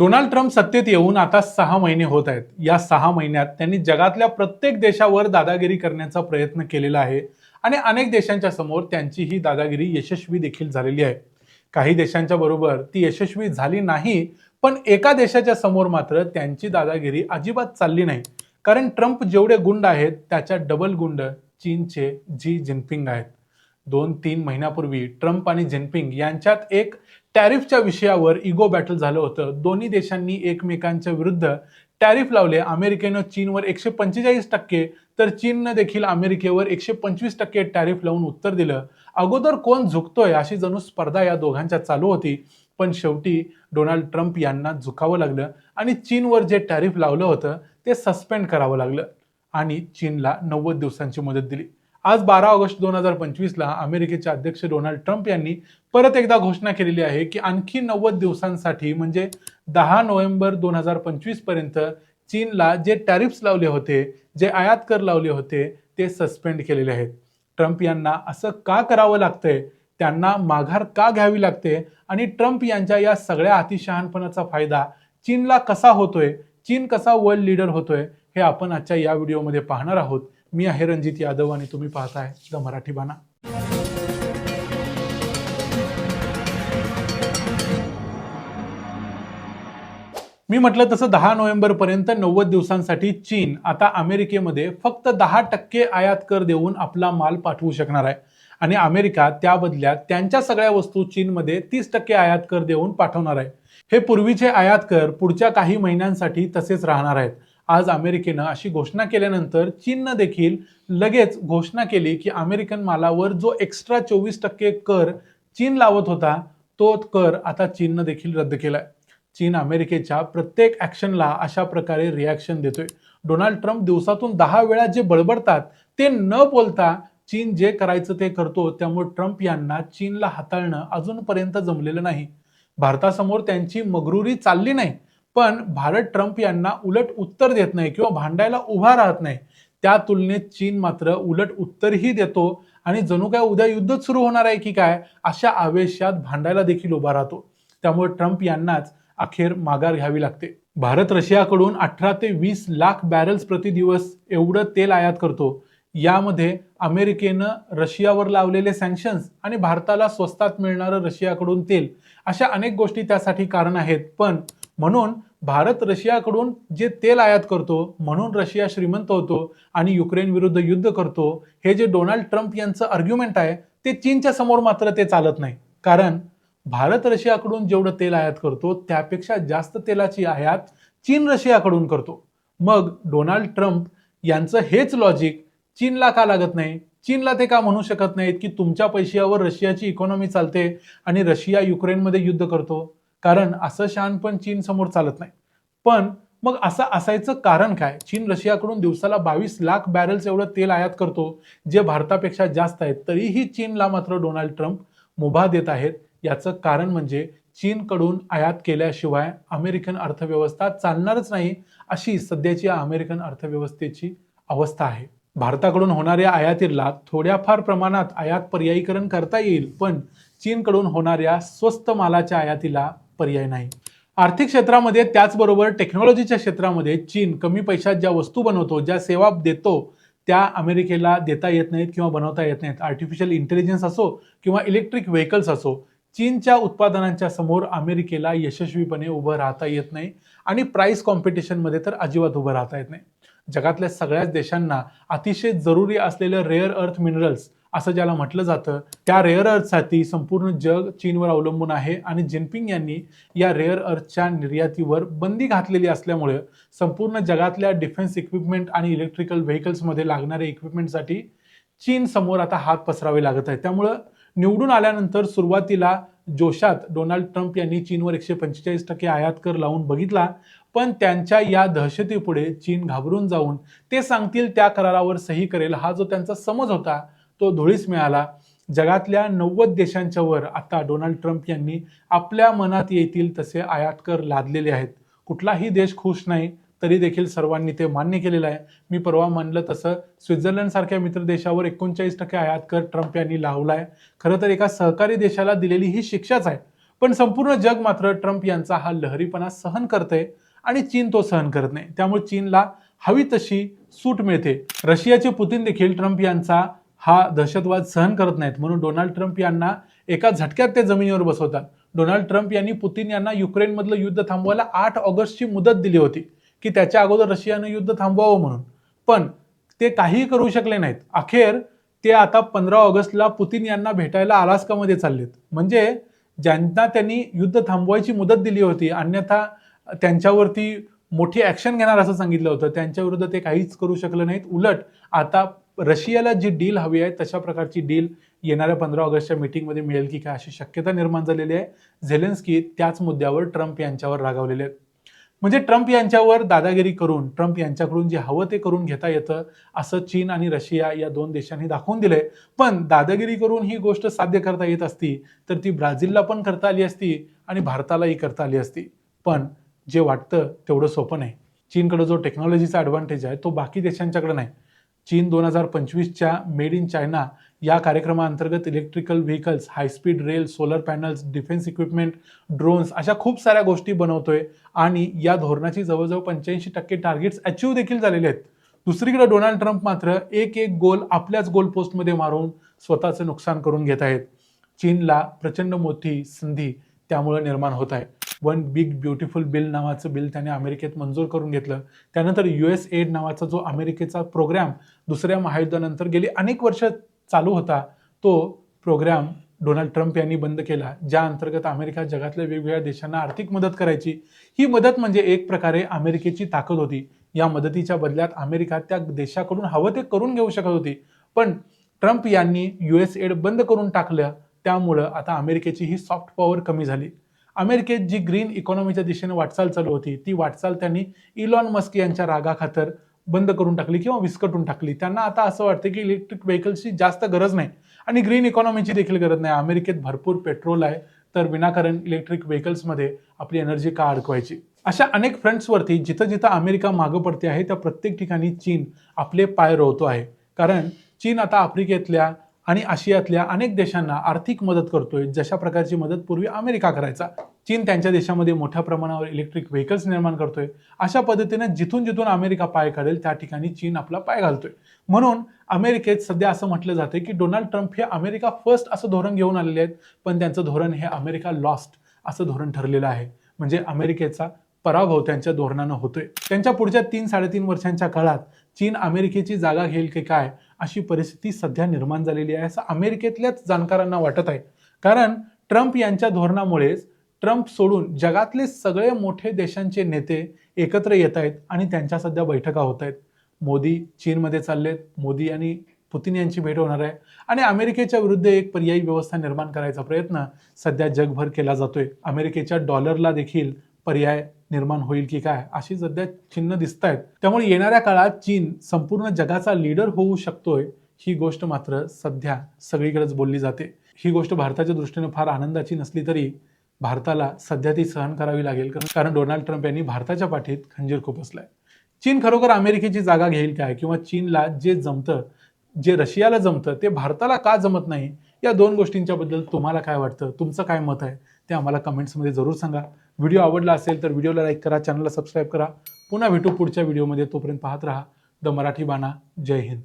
Donald Trump सत्तेत येऊन आता सहा महिने होत आहेत. या सहा महिन्यात त्यांनी जगातल्या प्रत्येक देशावर दादागिरी करण्याचा प्रयत्न केलेला आहे आणि अनेक देशांच्या समोर त्यांची ही दादागिरी यशस्वी देखील झालेली आहे. काही देशांच्या बरोबर ती यशस्वी झाली नाही पण एका देशाच्या समोर मात्र त्यांची दादागिरी अजिबात चालली नाही. कारण ट्रम्प जेवढे गुंड आहेत त्याच्या डबल गुंड चीनचे जी जिनपिंग आहेत. दोन तीन महिन्यापूर्वी ट्रम्प आणि जिनपिंग यांच्यात एक टॅरिफच्या विषयावर इगो बॅटल झालं होतं. दोन्ही देशांनी एकमेकांच्या विरुद्ध टॅरिफ लावले. अमेरिकेनं चीनवर एकशे पंचेचाळीस टक्के तर चीननं देखील अमेरिकेवर एकशे पंचवीस टक्के टॅरिफ लावून उत्तर दिलं. अगोदर कोण झुकतोय अशी जणू स्पर्धा या दोघांच्या चालू होती पण शेवटी डोनाल्ड ट्रम्प यांना झुकावं लागलं आणि चीनवर जे टॅरिफ लावलं होतं ते सस्पेंड करावं लागलं आणि चीनला नव्वद दिवसांची मदत दिली. आज बारा ऑगस्ट दोन हजार पंचवीसला अमेरिकेचे अध्यक्ष डोनाल्ड ट्रम्प यांनी परत एकदा घोषणा केलेली आहे की आणखी नव्वद दिवसांसाठी म्हणजे दहा नोव्हेंबर दोन हजार पंचवीसपर्यंत चीनला जे टॅरिफ्स लावले होते जे आयात कर लावले होते ते सस्पेंड केलेले आहेत. ट्रम्प यांना असं का करावं लागतंय? त्यांना माघार का घ्यावी लागते? आणि ट्रम्प यांच्या या सगळ्या अतिशहानपणाचा फायदा चीनला कसा होतोय? चीन कसा वर्ल्ड लीडर होतोय? हे आपण आजच्या या व्हिडिओमध्ये पाहणार आहोत. मी आहे रणजित यादव आणि तुम्ही पाहताय द मराठी बाणा. मी म्हटलं तसं दहा नोव्हेंबर पर्यंत नव्वद दिवसांसाठी चीन आता अमेरिकेमध्ये फक्त दहा टक्के आयात कर देऊन आपला माल पाठवू शकणार आहे. आणि अमेरिका त्या बदल्यात त्यांच्या सगळ्या वस्तू चीनमध्ये तीस टक्के आयात कर देऊन पाठवणार आहे. हे पूर्वीचे आयात कर पुढच्या काही महिन्यांसाठी तसेच राहणार आहेत. आज अमेरिकेनं अशी घोषणा केल्यानंतर चीननं देखील लगेच घोषणा केली की अमेरिकन मालावर जो एक्स्ट्रा चोवीस टक्के कर चीन लावत होता तो कर आता चीननं देखील रद्द केलाय. चीन अमेरिकेच्या प्रत्येक ॲक्शनला अशा प्रकारे रिॲक्शन देतोय. डोनाल्ड ट्रम्प दिवसातून दहा वेळा जे बडबडतात ते न बोलता चीन जे करायचं ते करतो त्यामुळे ट्रम्प यांना चीनला हाताळणं अजूनपर्यंत जमलेलं नाही. भारतासमोर त्यांची मगरुरी चालली नाही. पण भारत ट्रम्प यांना उलट उत्तर देत नाही किंवा भांडायला उभा राहत नाही. त्या तुलनेत चीन मात्र उलट उत्तरही देतो आणि जणू काय उद्या युद्धच सुरू होणार आहे की काय अशा आवेशात भांडायला देखील उभा राहतो. त्यामुळे ट्रम्प यांनाच अखेर माघार घ्यावी लागते. भारत रशियाकडून अठरा ते वीस लाख बॅरल्स प्रति दिवस एवढं तेल आयात करतो. यामध्ये अमेरिकेनं रशियावर लावलेले सँक्शन्स आणि भारताला स्वस्तात मिळणारं रशियाकडून तेल अशा अनेक गोष्टी त्यासाठी कारण आहेत. पण म्हणून भारत रशियाकडून जे तेल आयात करतो म्हणून रशिया श्रीमंत होतो आणि युक्रेन विरुद्ध युद्ध करतो हे जे डोनाल्ड ट्रम्प यांचं आर्ग्युमेंट आहे ते चीनच्या समोर मात्र ते चालत नाही. कारण भारत रशियाकडून जेवढं तेल आयात करतो त्यापेक्षा जास्त तेलाची आयात चीन रशियाकडून करतो. मग डोनाल्ड ट्रम्प यांचं हेच लॉजिक चीनला का लागत नाही? चीनला ते का म्हणू शकत नाहीत की तुमच्या पैशावर रशियाची इकॉनॉमी चालते आणि रशिया युक्रेनमध्ये युद्ध करतो? कारण असं शहाणपण चीन समोर चालत नाही. पण मग असं असायचं कारण काय? चीन रशियाकडून दिवसाला बावीस लाख बॅरल्स एवढं तेल आयात करतो जे भारतापेक्षा जास्त आहेत. तरीही चीनला मात्र डोनाल्ड ट्रम्प मुभा देत आहेत. याचं कारण म्हणजे चीनकडून आयात केल्याशिवाय अमेरिकन अर्थव्यवस्था चालणारच नाही अशी सध्याची अमेरिकन अर्थव्यवस्थेची अवस्था आहे. भारताकडून होणाऱ्या आयातीला थोड्याफार प्रमाणात आयात पर्यायीकरण करता येईल पण चीनकडून होणाऱ्या स्वस्त मालाच्या आयातीला पर्याय नाही. आर्थिक क्षेत्रामध्ये त्याचबरोबर टेक्नॉलॉजीच्या क्षेत्रामध्ये चीन कमी पैशात ज्या वस्तू बनवतो ज्या सेवा देतो त्या अमेरिकेला देता येत नाहीत किंवा बनवता येत नाहीत. आर्टिफिशियल इंटेलिजन्स असो किंवा इलेक्ट्रिक व्हेकल्स असो चीनच्या उत्पादनांच्या समोर अमेरिकेला यशस्वीपणे उभं राहता येत नाही आणि प्राईस कॉम्पिटिशनमध्ये तर अजिबात उभं राहता येत नाही. जगातल्या सगळ्याच देशांना अतिशय जरुरी असलेलं रेअर अर्थ मिनरल्स असं ज्याला म्हटलं जातं त्या रेअर अर्थसाठी संपूर्ण जग चीनवर अवलंबून आहे आणि जिनपिंग यांनी या रेअर अर्थच्या निर्यातीवर बंदी घातलेली असल्यामुळे संपूर्ण जगातल्या डिफेन्स इक्विपमेंट आणि इलेक्ट्रिकल व्हेकल्समध्ये लागणाऱ्या इक्विपमेंटसाठी चीन समोर आता हात पसरावे लागत आहे त्यामुळं निवडून आल्यानंतर सुरुवातीला जोशात डोनाल्ड ट्रम्प यांनी चीनवर एकशे पंचेचाळीस टक्के आयात कर लावून बघितला पण त्यांच्या या दहशतीपुढे चीन घाबरून जाऊन ते सांगतील त्या करारावर सही करेल हा जो त्यांचा समज होता तो धुळीस मिळाला. जगातल्या नव्वद देशांच्या वर आता डोनाल्ड ट्रम्प यांनी आपल्या मनात येतील तसे आयात कर लादलेले आहेत. कुठलाही देश खुश नाही तरी देखील सर्वांनी ते मान्य केलेलं आहे. मी परवा मानलं तसं स्वित्झर्लंड सारख्या मित्र देशावर एकोणचाळीस टक्के आयात कर ट्रम्प यांनी लावला आहे खरं तर एका सहकारी देशाला दिलेली ही शिक्षाच आहे. पण संपूर्ण जग मात्र ट्रम्प यांचा हा लहरीपणा सहन करते आणि चीन तो सहन करत नाही. त्यामुळे चीनला हवी तशी सूट मिळते. रशियाचे पुतीन देखील ट्रम्प यांचा हा दहशतवाद सहन करत नाहीत. म्हणून डोनाल्ड ट्रम्प यांना एका झटक्यात ते जमिनीवर बसवतात. डोनाल्ड ट्रम्प यांनी पुतीन यांना युक्रेनमधलं युद्ध थांबवायला आठ ऑगस्टची मुदत दिली होती की त्याच्या अगोदर रशियानं युद्ध थांबवावं म्हणून. पण ते काहीही करू शकले नाहीत. अखेर ते आता पंधरा ऑगस्टला पुतीन यांना भेटायला अलास्कामध्ये चाललेत. म्हणजे ज्यांना त्यांनी युद्ध थांबवायची मुदत दिली होती अन्यथा त्यांच्यावरती मोठी ऍक्शन घेणार असं सांगितलं होतं. त्यांच्याविरुद्ध ते काहीच करू शकलं नाहीत. उलट आता रशियाला जी डील हवी आहे तशा प्रकारची डील येणाऱ्या पंधरा ऑगस्टच्या मीटिंगमध्ये मिळेल की काय अशी शक्यता निर्माण झालेली आहे. झेलेन्स्की त्याच मुद्द्यावर ट्रम्प यांच्यावर रागावलेले आहेत. म्हणजे ट्रम्प यांच्यावर दादागिरी करून ट्रम्प यांच्याकडून जे हवं ते करून घेता येतं असं चीन आणि रशिया या दोन देशांनी दाखवून दिलंय. पण दादागिरी करून ही गोष्ट साध्य करता येत असती तर ती ब्राझीलला पण करता आली असती आणि भारतालाही करता आली असती. पण जे वाटतं तेवढं सोपं नाही. चीनकडे जो टेक्नॉलॉजीचा ॲडव्हान्टेज आहे तो बाकी देशांच्याकडे नाही. चीन दोन हजार पंचवीसच्या मेड इन चायना या कार्यक्रमाअंतर्गत electrical vehicles high speed rail solar panels defence equipment drones अशा खूप साऱ्या गोष्टी बनवतोय आणि या धोरणाची जवळजवळ पंच्याऐंशी टक्के टार्गेट्स अचीव देखील झालेले आहेत. दुसरीकडे डोनाल्ड ट्रम्प मात्र एक एक गोल आपल्याच गोल पोस्टमध्ये मारून स्वतःचं नुकसान करून घेत आहेत. चीनला प्रचंड मोठी संधी त्यामुळे निर्माण होत आहे. वन बिग ब्युटिफुल बिल नावाचं बिल त्याने अमेरिकेत मंजूर करून घेतलं. त्यानंतर यू एस एड नावाचा जो अमेरिकेचा प्रोग्राम दुसऱ्या महायुद्धानंतर गेली अनेक वर्ष चालू होता तो प्रोग्राम डोनाल्ड ट्रम्प यांनी बंद केला ज्या अंतर्गत अमेरिका जगातल्या वेगवेगळ्या देशांना आर्थिक मदत करायची. ही मदत म्हणजे एक प्रकारे अमेरिकेची ताकद होती. या मदतीच्या बदल्यात अमेरिका त्या देशाकडून हवं ते करून घेऊ शकत होती. पण ट्रम्प यांनी यू एस एड बंद करून टाकलं त्यामुळं आता अमेरिकेची ही सॉफ्ट पॉवर कमी झाली. अमेरिकेत जी ग्रीन इकॉनॉमीच्या दिशेने वाटचाल चालू होती ती वाटचाल त्यांनी इलॉन मस्क यांच्या रागाखातर बंद करून टाकली किंवा विस्कटून टाकली. त्यांना आता असं वाटतं की इलेक्ट्रिक व्हेकल्सची जास्त गरज नाही आणि ग्रीन इकॉनॉमीची देखील गरज नाही. अमेरिकेत भरपूर पेट्रोल आहे तर विनाकारण इलेक्ट्रिक व्हेकल्समध्ये आपली एनर्जी का अडकवायची? अशा अनेक फ्रंट्सवरती जिथं जिथं अमेरिका मागं पडते आहे त्या प्रत्येक ठिकाणी चीन आपले पाय रोवतो आहे. कारण चीन आता आफ्रिकेतल्या आणि आशियातल्या अनेक देशांना आर्थिक मदत करतोय जशा प्रकारची मदत पूर्वी अमेरिका करायचा. चीन त्यांच्या देशामध्ये मोठ्या प्रमाणावर इलेक्ट्रिक व्हेकल्स निर्माण करतोय. अशा पद्धतीने जिथून जिथून अमेरिका पाय काढेल त्या ठिकाणी चीन आपला पाय घालतोय. म्हणून अमेरिकेत सध्या असं म्हटलं जातं की डोनाल्ड ट्रम्प हे अमेरिका फर्स्ट असं धोरण घेऊन आलेले आहेत पण त्यांचं धोरण हे अमेरिका लॉस्ट असं धोरण ठरलेलं आहे. म्हणजे अमेरिकेचा पराभव त्यांच्या धोरणानं होतोय. त्यांच्या पुढच्या तीन साडेतीन वर्षांच्या काळात चीन अमेरिकेची जागा घेईल की काय? अशी परिस्थिती सध्या निर्माण झालेली आहे असं अमेरिकेतल्याच जाणकारांना वाटत आहे. कारण ट्रम्प यांच्या धोरणामुळेच ट्रम्प सोडून जगातले सगळे मोठे देशांचे नेते एकत्र येत आहेत आणि त्यांच्या सध्या बैठका होत आहेत. मोदी चीनमध्ये चाललेत मोदी आणि पुतीन यांची भेट होणार आहे आणि अमेरिकेच्या विरुद्ध एक पर्यायी व्यवस्था निर्माण करायचा प्रयत्न सध्या जगभर केला जातोय. अमेरिकेच्या डॉलरला देखील पर्याय निर्माण होईल की काय? अशी सध्या चिन्ह दिसत आहेत त्यामुळे येणाऱ्या काळात चीन संपूर्ण जगाचा लीडर होऊ शकतोय ही गोष्ट मात्र सध्या सगळीकडेच बोलली जाते. ही गोष्ट भारताच्या दृष्टीने फार आनंदाची नसली तरी भारताला सध्या ती सहन करावी लागेल. कारण- कारण डोनाल्ड ट्रम्प यांनी भारताच्या पाठीत खंजीर खुपसलाय चीन खरोखर अमेरिकेची जागा घेईल काय? किंवा चीनला जे जमतं जे रशियाला जमतं ते भारताला का जमत नाही? या दोन गोष्टींच्या बद्दल तुम्हाला काय वाटतं? तुमचं काय मत आहे? ते आम्हाला कमेंट्समध्ये जरूर सांगा. व्हिडिओ आवडला असेल तर व्हिडिओला लाईक करा चॅनलला सबस्क्राईब करा. पुन्हा भेटू पुढच्या व्हिडिओमध्ये तोपर्यंत पाहत राहा. द मराठी बाणा. जय हिंद.